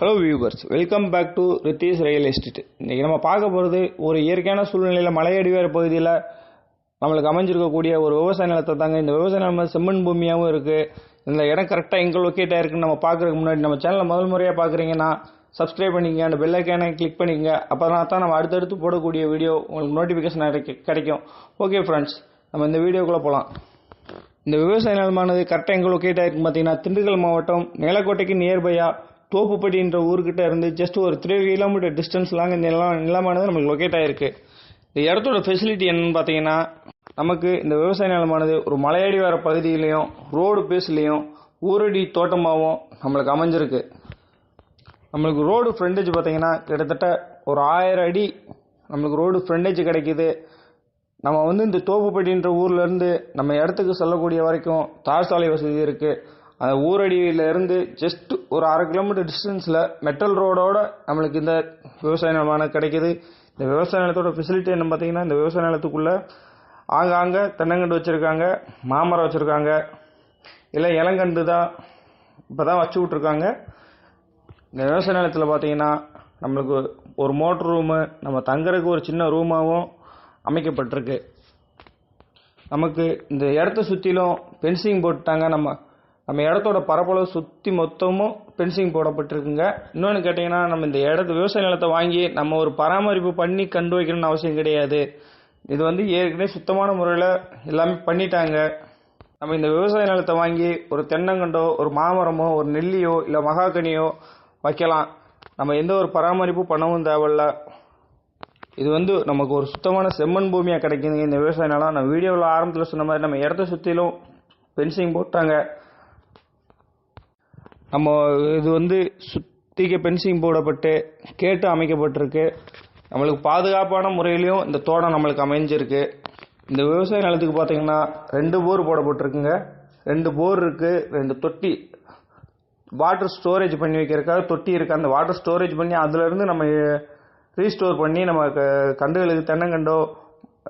Hello viewers welcome back to Ritheesh real estate இன்றைக்கி நம்ம பார்க்க போகிறது ஒரு இயற்கையான சூழ்நிலையில் மலையடிவார பகுதியில் நம்மளுக்கு அமைஞ்சிருக்கக்கூடிய ஒரு விவசாய நிலத்தை தாங்க. இந்த விவசாய நிலம் செம்மண் பூமியாகவும் இருக்குது இந்த இடம் கரெக்டாக எங்கே லொக்கேட் ஆகிருக்குன்னு நம்ம பார்க்குறதுக்கு முன்னாடி நம்ம சேனலை முதல் முறையாக பார்க்குறீங்கன்னா சப்ஸ்கிரைப் பண்ணிக்கங்க அந்த பெல் ஐக்கானை கிளிக் பண்ணிக்கங்க. அப்போ தான் நம்ம அடுத்தடுத்து போடக்கூடிய வீடியோ உங்களுக்கு நோட்டிஃபிகேஷன் கிடைக்கும். ஓகே ஃப்ரெண்ட்ஸ் நம்ம இந்த வீடியோக்குள்ளே போகலாம் இந்த விவசாய நிலமானது கரெக்டாக எங்கே லொக்கேட் ஆயிருக்குன்னு பார்த்தீங்கன்னா திண்டுக்கல் மாவட்டம் நிலக்கோட்டைக்கு நியர்பையாக தோப்புப்பட்டின்ற ஊர்கிட்ட இருந்து ஜஸ்ட் ஒரு த்ரீ கிலோமீட்டர் டிஸ்டன்ஸ்லாங்க இந்த நிலம் நிலமானது நமக்கு லொக்கேட் ஆயிருக்கு. இந்த இடத்தோட ஃபெசிலிட்டி என்னன்னு பார்த்தீங்கன்னா நமக்கு இந்த விவசாய நிலமானது ஒரு மலையடி வர பகுதியிலையும் ரோடு பேஸ்லேயும் ஊரடி தோட்டமாகவும் நம்மளுக்கு அமைஞ்சிருக்கு. நம்மளுக்கு ரோடு ஃப்ரண்டேஜ் பார்த்தீங்கன்னா கிட்டத்தட்ட ஒரு ஆயிரம் அடி நம்மளுக்கு ரோடு ஃப்ரண்டேஜ் கிடைக்குது. நம்ம வந்து இந்த தோப்புப்பட்டின்ற ஊர்லேருந்து நம்ம இடத்துக்கு செல்லக்கூடிய வரைக்கும் தார் சாலை வசதி இருக்குது அந்த ஊரடியில இருந்து ஜஸ்ட் ஒரு அரை கிலோமீட்டர் டிஸ்டன்ஸில் மெட்டல் ரோடோட நம்மளுக்கு இந்த விவசாய நிலமானது கிடைக்குது. இந்த விவசாய நிலத்தோட ஃபெசிலிட்டி என்ன பார்த்தீங்கன்னா இந்த விவசாய நிலத்துக்குள்ளே ஆங்காங்க தென்னங்கண்டு வச்சுருக்காங்க மாமரம் வச்சுருக்காங்க இல்லை இளங்கண்டு தான் இப்போ தான் வச்சு விட்ருக்காங்க இந்த விவசாய நிலத்தில் பார்த்தீங்கன்னா நம்மளுக்கு ஒரு மோட்ரு ரூமு நம்ம தங்குறதுக்கு ஒரு சின்ன ரூமாகவும் அமைக்கப்பட்டிருக்கு. நமக்கு இந்த இடத்த சுற்றிலும் பென்சிங் போட்டுட்டாங்க நம்ம நம்ம இடத்தோட பரப்பளவு சுற்றி மொத்தமும் பென்சிங் போடப்பட்டிருக்குங்க. இன்னொன்று கேட்டிங்கன்னா நம்ம இந்த இடத்து விவசாய நிலத்தை வாங்கி நம்ம ஒரு பராமரிப்பு பண்ணி கண்டு வைக்கணும்னு அவசியம் கிடையாது. இது வந்து ஏற்கனவே சுத்தமான முறையில் எல்லாமே பண்ணிட்டாங்க. நம்ம இந்த விவசாய நிலத்தை வாங்கி ஒரு தென்னங்கண்டோ ஒரு மாமரமோ ஒரு நெல்லியோ இல்லை மகாகனியோ வைக்கலாம். நம்ம எந்த ஒரு பராமரிப்பும் பண்ணவும் தேவையில்ல. இது வந்து நமக்கு ஒரு சுத்தமான செம்மண் பூமியாக கிடைக்குதுங்க இந்த விவசாய நிலம். நம்ம வீடியோவில் ஆரம்பத்தில் சொன்ன மாதிரி நம்ம இடத்த சுற்றிலும் பென்சிங் போட்டாங்க. நம்ம இது வந்து சுத்திக்க பென்சிங் போடப்பட்டு கேட்டு அமைக்கப்பட்டிருக்கு. நம்மளுக்கு பாதுகாப்பான முறையிலையும் இந்த தோட்டம் நம்மளுக்கு அமைஞ்சிருக்கு. இந்த விவசாய நிலத்துக்கு பார்த்தீங்கன்னா ரெண்டு போர் போடப்பட்டிருக்குங்க. ரெண்டு போர் இருக்குது ரெண்டு தொட்டி வாட்டர் ஸ்டோரேஜ் பண்ணி வைக்கிறதுக்காக தொட்டி இருக்குது அந்த வாட்டர் ஸ்டோரேஜ் பண்ணி அதுலேருந்து நம்ம ரீஸ்டோர் பண்ணி நம்ம க- கண்டுகளுக்கு தென்னங்கண்டோ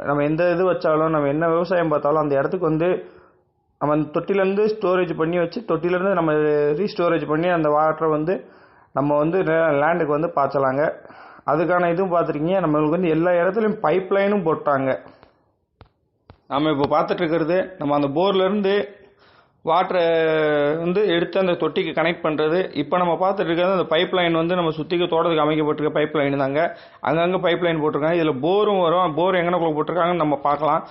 நம்ம எந்த இது வச்சாலும் நம்ம என்ன விவசாயம் பார்த்தாலும் அந்த இடத்துக்கு வந்து நம்ம அந்த தொட்டிலேருந்து ஸ்டோரேஜ் பண்ணி வச்சு தொட்டிலேருந்து நம்ம ரீஸ்டோரேஜ் பண்ணி அந்த வாட்டரை வந்து நம்ம வந்து லேண்டுக்கு வந்து பாய்ச்சலாங்க. அதுக்கான இதுவும் பார்த்துருக்கீங்க. நம்மளுக்கு வந்து எல்லா இடத்துலையும் பைப் லைனும் போட்டாங்க. நம்ம இப்போ பார்த்துட்ருக்கிறது நம்ம அந்த போர்லேருந்து வாட்டரை வந்து எடுத்து அந்த தொட்டிக்கு கனெக்ட் பண்ணுறது இப்போ நம்ம பார்த்துட்டு இருக்கிறது அந்த பைப் லைன் வந்து நம்ம சுற்றிக்கு தோட்டத்துக்கு அமைக்கப்பட்டிருக்க பைப் லைன் தாங்க. அங்கங்கே பைப் லைன் போட்டிருக்காங்க. இதில் போரும் வரும். போர் எங்கனக்குள்ளே போட்டிருக்காங்கன்னு நம்ம பார்க்கலாம்.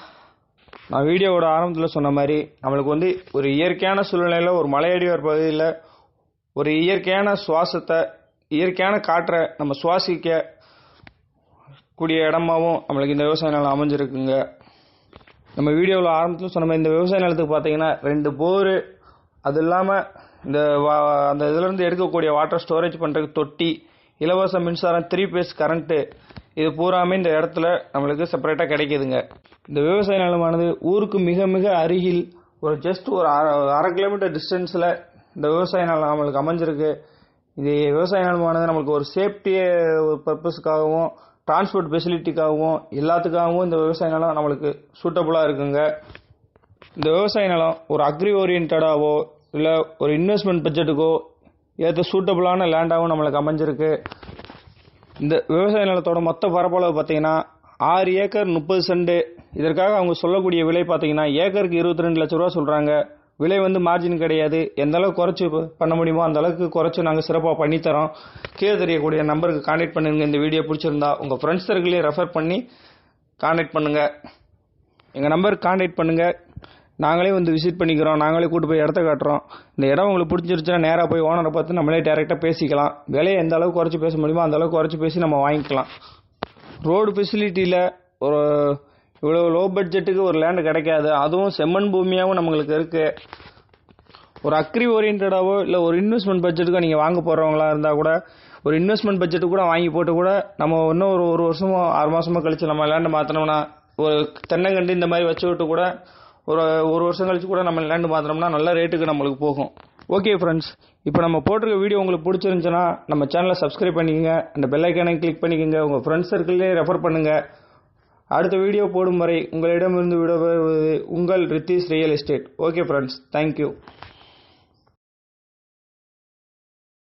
நான் வீடியோவோட ஆரம்பத்தில் சொன்ன மாதிரி நம்மளுக்கு வந்து ஒரு இயற்கையான சூழ்நிலையில் ஒரு மலையடிவார் பகுதியில் ஒரு இயற்கையான சுவாசத்தை இயற்கையான காற்றை நம்ம சுவாசிக்க கூடிய இடமாவும் நம்மளுக்கு இந்த விவசாய நிலம் அமைஞ்சிருக்குங்க. நம்ம வீடியோவில் ஆரம்பத்தில் சொன்ன மாதிரி இந்த விவசாய நிலத்துக்கு பார்த்தீங்கன்னா ரெண்டு போரு அது இல்லாமல் இந்த வா- அந்த இதுலேருந்து எடுக்கக்கூடிய வாட்டர் ஸ்டோரேஜ் பண்ணுறதுக்கு தொட்டி இலவச மின்சாரம் த்ரீ பேஸ் கரண்ட்டு இது பூராமே இந்த இடத்துல நம்மளுக்கு செப்பரேட்டாக கிடைக்குதுங்க. இந்த விவசாய நிலமானது ஊருக்கு மிக மிக அருகில் ஒரு ஜஸ்ட் ஒரு அரை அரை கிலோமீட்டர் டிஸ்டன்ஸில் இந்த விவசாய நிலம் நம்மளுக்கு அமைஞ்சிருக்கு. இது விவசாய நிலமானது நம்மளுக்கு ஒரு சேஃப்டி பர்பஸ்க்காகவும் டிரான்ஸ்போர்ட் ஃபெசிலிட்டிக்காகவும் எல்லாத்துக்காகவும் இந்த விவசாய நிலம் நம்மளுக்கு சூட்டபுளாக இருக்குங்க. இந்த விவசாய நிலம் ஒரு அக்ரி ஓரியன்டாவோ இல்லை ஒரு இன்வெஸ்ட்மெண்ட் பட்ஜெட்டுக்கோ ஏற்ற சூட்டபுளான லேண்டாகவும் நம்மளுக்கு அமைஞ்சிருக்கு. இந்த விவசாய நிலத்தோட மொத்த பரப்பளவு பார்த்தீங்கன்னா ஆறு ஏக்கர் முப்பது சென்ட் இதற்காக அவங்க சொல்லக்கூடிய விலை பார்த்தீங்கன்னா ஏக்கருக்கு இருபத்தி ரெண்டு லட்ச ரூபா சொல்கிறாங்க விலை வந்து மார்ஜின் கிடையாது. எந்த அளவுக்கு குறைச்சி பண்ண முடியுமோ அந்த அளவுக்கு குறைச்சி நாங்கள் சிறப்பாக பண்ணித்தரோம் கீழே தெரியக்கூடிய நம்பருக்கு கான்டாக்ட் பண்ணுங்க. இந்த வீடியோ பிடிச்சிருந்தா உங்கள் ஃப்ரெண்ட்ஸ் சர்க்கிளையும் ரெஃபர் பண்ணி கான்டாக்ட் பண்ணுங்கள் எங்கள் நம்பருக்கு கான்டாக்ட் பண்ணுங்கள் நாங்களே வந்து விசிட் பண்ணிக்கிறோம். நாங்களே கூட்டு போய் இடத்த காட்டுறோம். இந்த இடம் உங்களுக்கு பிடிச்சிருச்சுன்னா நேராக போய் ஓனரை பார்த்து நம்மளே டேரெக்டாக பேசிக்கலாம். விலையை எந்த அளவுக்கு குறைச்சி பேச முடியுமோ அந்த அளவுக்கு குறைச்சி பேசி நம்ம வாங்கிக்கலாம். ரோடு ஃபெசிலிட்டியில் ஒரு இவ்வளோ லோ பட்ஜெட்டுக்கு ஒரு லேண்டு கிடைக்காது. அதுவும் செம்மண் பூமியாகவும் நம்மளுக்கு இருக்குது ஒரு அக்ரி ஓரியன்டாவோ இல்லை ஒரு இன்வெஸ்ட்மெண்ட் பட்ஜெட்டுக்கோ நீங்கள் வாங்க போகிறவங்களா இருந்தால் கூட ஒரு இன்வெஸ்ட்மெண்ட் பட்ஜெட்டு கூட வாங்கி போட்டு கூட நம்ம இன்னும் ஒரு ஒரு வருஷமோ ஆறு மாதமோ கழிச்சு நம்ம லேண்டு மாற்றினோம்னா ஒரு தென்னங்கண்டு இந்த மாதிரி வச்சு விட்டு கூட ஒரு ஒரு வருஷம் கழிச்சு கூட நம்ம லேண்டு மாற்றினோம்னா நல்ல ரேட்டுக்கு நம்மளுக்கு போகும். ஓகே ஃப்ரெண்ட்ஸ் இப்போ நம்ம போட்டிருக்க வீடியோ உங்களுக்கு பிடிச்சிருந்துச்சுன்னா நம்ம சேனலை சப்ஸ்கிரைப் பண்ணிக்கங்க. அந்த பெல் கிளிக் பண்ணிக்கங்க. உங்கள் ஃப்ரெண்ட்ஸ் சர்க்கிள்லேயே ரெஃபர் பண்ணுங்கள் அடுத்த வீடியோ போடும் வரை உங்களிடமிருந்து விட உங்கள் Ritheesh real estate okay friends thank you